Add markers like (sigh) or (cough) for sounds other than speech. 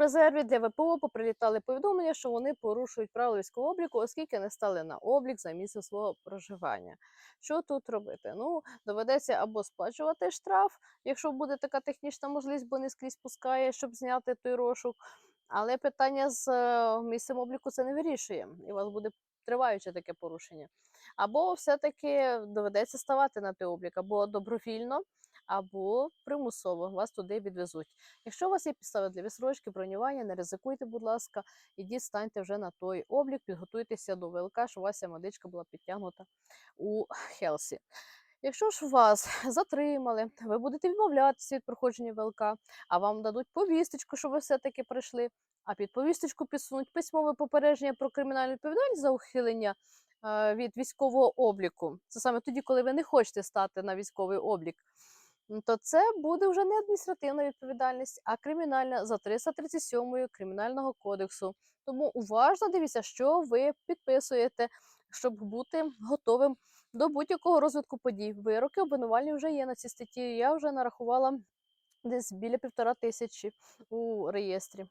резерві для ВПО поприлітали повідомлення, що вони порушують правила військового обліку, оскільки не стали на облік за місцем свого проживання. Що тут робити? Ну, доведеться або сплачувати штраф, якщо буде така технічна можливість, бо не скрізь пускає, щоб зняти той розшук. Але питання з е, місцем обліку це не вирішує, і вас буде триваюче таке порушення. Або все-таки доведеться ставати на той облік, або добровільно, або примусово вас туди відвезуть. Якщо у вас є підстави для відсрочки, бронювання, не ризикуйте, будь ласка, ідіть, станьте вже на той облік, підготуйтеся до ВЛК, щоб у вас ця медичка була підтягнута у Хелсі. Якщо ж вас (laughs) затримали, ви будете відмовлятися від проходження ВЛК, а вам дадуть повісточку, що ви все-таки прийшли, а під повісточку підсунуть письмове попередження про кримінальну відповідальність за ухилення е, від військового обліку. Це саме тоді, коли ви не хочете стати на військовий облік. То це буде вже не адміністративна відповідальність, а кримінальна за 337 кримінального кодексу. Тому уважно дивіться, що ви підписуєте, щоб бути готовим до будь-якого розвитку подій. Вироки обвинувальні вже є на цій статті. Я вже нарахувала десь біля півтора тисячі у реєстрі.